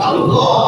Allah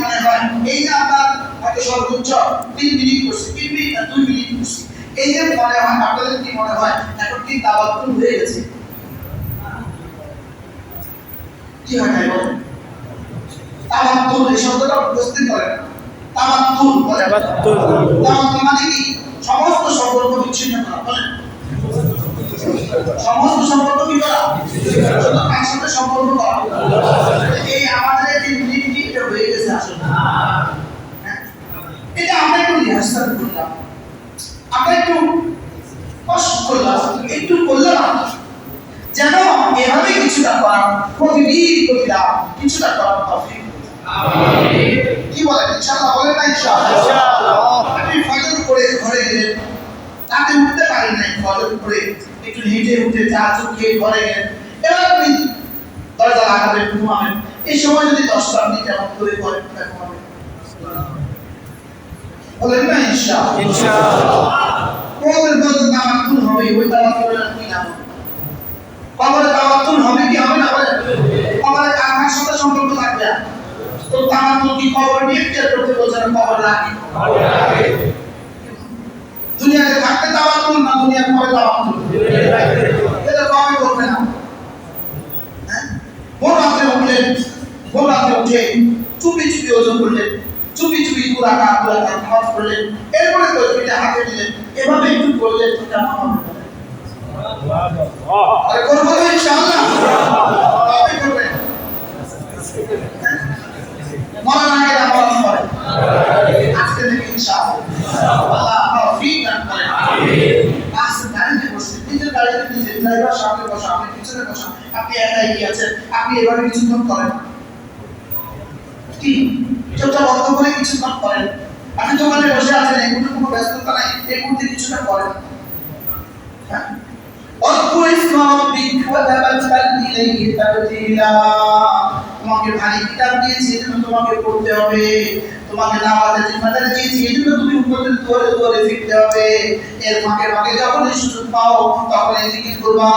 মনে হয় এই যে আমরা হয়তো সর্বোচ্চ তিন মিনিট করছি তিন মিনিট না দুই মিনিট করছি এই যে মনে হয় আপনাদের কি? মনে হয় এখন কি তাবাক্কুল হয়ে গেছে কি হয় নাই বলেন তাবাক্কুল এই শব্দটা উপস্থিত করেন তাবাক্কুল বলেন তাবাক্কুল মানে কি? সমস্ত সম্পর্ক বিচ্ছিন্ন করা বলেন সমস্ত সম্পর্ক কি করা? শুধু সাথে সম্পর্ক করা। এই এটা আমরা একটু রিহার্সাল করলাম। আমরা একটু কষ্ট করলাম একটু করলাম। যেন এভাবে কিছুটা করার প্রতিদিন প্রতিদান কিছুটা করার তফিক। কি বলেন ইনশাআল্লাহ বলেন না ইনশাআল্লাহ। আপনি ফজর করে ঘরে গেলেন তাতে উঠতে পারেন নাই ফজর করে একটু হেঁটে উঠে চা চুপ খেয়ে ঘরে গেলেন। এবার আপনি দরজা লাগাবেন ঘুমাবেন এই সময় যদি দশটা আপনি কেমন করে করেন ঘুমাবেন বলেন না ইনশাআল্লাহ। কবরের মধ্যে তামাত্তুন হবে ওই তামাত্তুনের কি নাম হবে? কবরে হবে কি হবে না বলেন কবরে কার সাথে সম্পর্ক থাকবে? তো তামাত্তুন কি কবর নিয়ে কেয়ার করতে বলছেন কবর রাখি? দুনিয়াতে থাকতে তামাত্তুন না দুনিয়ার পরে তামাত্তুন এটা কবে করবে না হ্যাঁ? ভোর রাতে উঠলেন ভোর রাতে উঠে চুপি চুপি ওজন করলেন চুপি চুপি পুরা কাজ নামাজ পড়লেন এরপরে তো এটা হাতে দিলেন এভাবে একটু করলেন সেটা হবে আরে কবে করবেন। পিছনে বসা আপনি একা এগিয়ে আছেন আপনি এভাবে কিছুক্ষণ করেন কি চোখটা বন্ধ করে কিছুক্ষণ করেন আপনি দোকানে বসে আছেন এই মুহূর্তে কোনো ব্যস্ততা নাই এই মুহূর্তে কিছুটা করেন হ্যাঁ اذكر اسم ربك وتبتل إليه تبتيلا তোমাকে ভারী কিতাব দিয়েছি এজন্য তোমাকে পড়তে হবে। তোমাকে নামাজের জিম্মাদারি দিয়েছি এজন্য তুমি উন্নতির দুয়ারে দুয়ারে ফিরতে হবে। এর ফাঁকে ফাঁকে যখন এই সুযোগ পাও তখন এই জিকির করবা,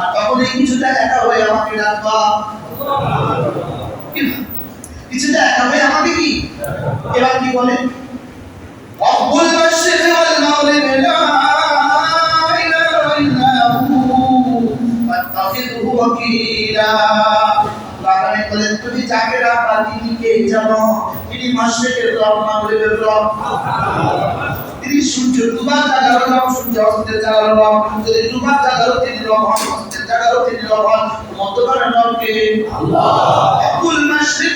আর তখন এই কিছুটা একা হয়ে আমাকে ডাকবা। কিছুটা একা হয়ে আমাকে কি? এবার কি বলে? রব্বুল মাশরিকি ওয়াল মাগরিবি লা ইলাহা হু ফাত্তাখিযহু ওয়াকিলা। বলেন, তুমি যাকে রাখা তিনি কে জানো? তিনি মাশরিকের রব মাগরিবের রব তিনি সূর্য ডুবার জায়গার রব সূর্য, অস্তের জায়গার রব যদি ডুবার জায়গারও তিনি রব হন অস্তের তিনি রব হন নাম কে? আল্লাহ। কুল মাশরিকি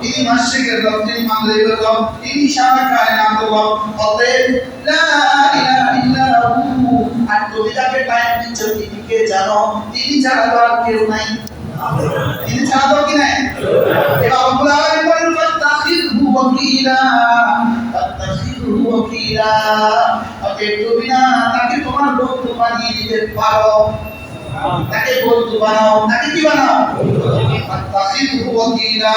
তিনি মাশরিকের রব তিনি মাগরিবের রব তিনি সারা কায়নাতের রব অতএব, লা ইলাহা ইল্লা আর তুমি যাকে টাইম দিচ্ছ, তিনি কে জানো? তিনি ছাড়া তো আর কেউ নাই। তিনি ছাড়া তো কি নাই? এবার রব্বুল আলামিন বলেন, ফাত্তাখিযহু ওয়াকিলা ফাত্তাখিযহু ওয়াকিলা। অতএব তুমি না, তাকে তোমার বন্ধু বানিয়ে দিতে পারো। তাকে বন্ধু বানাও। তাকে কি বানাও? ওয়াকিলা।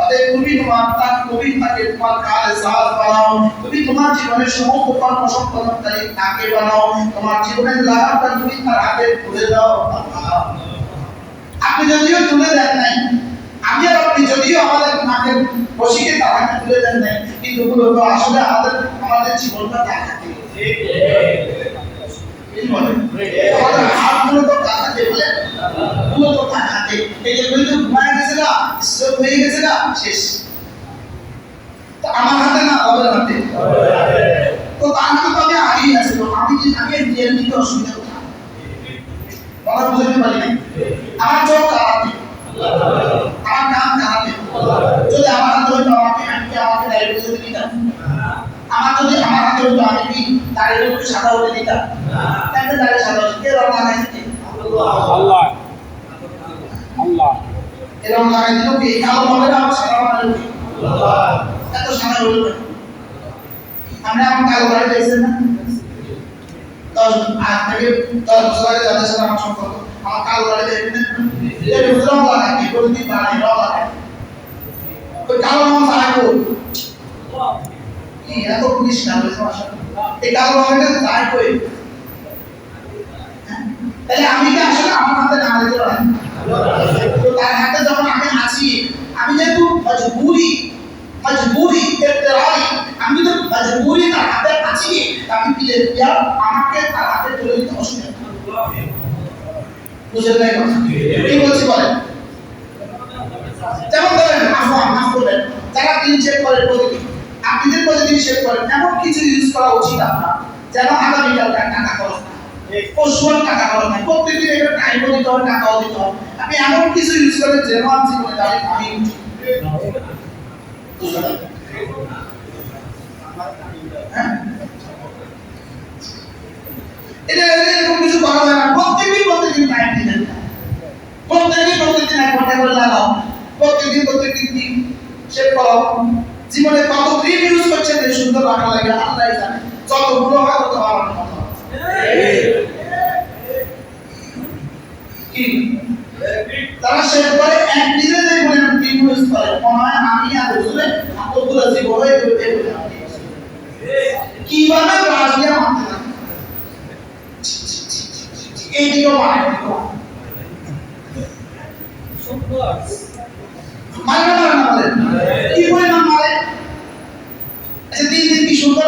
অতএব তুমি তোমার তাক তুমি তাকে তোমার কালে সাহায্য বানাও। তুমি তোমার জীবনের সমস্ত কর্ম সম্পাদনকারী তাকে বানাও। তোমার জীবনের লাভটা তুমি তার হাতে তুলে দাও আপনি যদিও তুলে দেন নাই, আমি আর আপনি যদিও আমাদের নাকের বসিকে হাতে তুলে দেন নাই, কিন্তু আসলে আমাদের আমাদের জীবনটা তার হাতে। আমার হাতে না বাবার হাতে তো তার হাতে তো আমি আগেই আসছিল আমি আমি নিতে অসুবিধা একটু সাদা হতে দিতাম। কেন দাঁড়িয়ে সাদা কে রং লাগাইছে আল্লাহ। আল্লাহ। এরকম লাগাই দিল কি কালো হবে না আমার সাদা এত সাদা হইল না আমরা এখন কালো বাড়ি পেয়েছেন না? দশ আজ থেকে দশ বছর আগে যাদের সাথে আমার সম্পর্ক আমার কালো বাড়ি দেখবেন এটা রং লাগাই কি প্রতিদিন বানাই রং লাগাই ওই কালো রং লাগাই এত পুলিশ না হয়েছে আসলে এই কই? হ্যাঁ? তাহলে আমি কি আসলে আমার হাতে না দিতে পারি? তো তার হাতে যখন আমি আছি, আমি যেহেতু মজবুরি মজবুরি ইফতিরাই আমি তো মজবুরি তার হাতে আছি আমি দিলে দিয়া আমাকে তার হাতে তুলে দিতে অসুবিধা বুঝলেন না কথা? কি বলছি বলেন? যেমন ধরেন আফওয়ান মাফ করবেন, যারা দিন চেক করে প্রতিদিন। আপনি যে প্রতিদিন চেক করেন, এমন কিছু ইউজ করা উচিত আপনার, যেন আগামীকাল টাকা খরচ না টাকা খরচ না প্রত্যেকদিন এটা টাইমও দিতে হবে, টাকাও দিতে হবে। আপনি এমন কিছু ইউজ করেন যেন আমার জীবনে দাঁড়িয়ে আমি? হ্যাঁ? এটা কিছু করা যায় না। প্রত্যেকদিন প্রত্যেকদিন টাইম দিতে প্রত্যেকদিন প্রত্যেকদিন এক লাগাও। দিন শেপ করো জীবনে কত রাখা লাগে আল্লাহ জানে যতগুলো হয় তত ভালো কথা কি তারা শেপ করে এক যে পরিমাণ ক্রিম ইউজ করে মনে আমি আর হুজুরে কতগুলো জীবন হয়ে গেলে কীভাবে থাকে এইদিকেও মারে এইদিকেও মারে মারে না না বলে। কি পরিমাণ তিন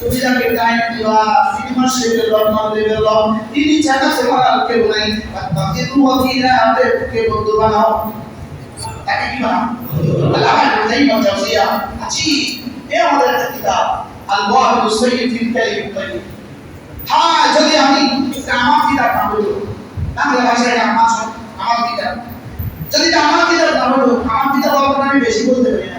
তুমি যাকে টাইম আর কেউ ওয়াকিলা কে বন্ধু বানাও। তাকে বানাও? আল্লাহ একটা কিতাব আল ওয়াহিদুস হ্যাঁ যদি আমি আমার কিতাব না এটা আমার আমার কিতাব। আমার কিতাব হলো আমি বেশি বলতে পারি না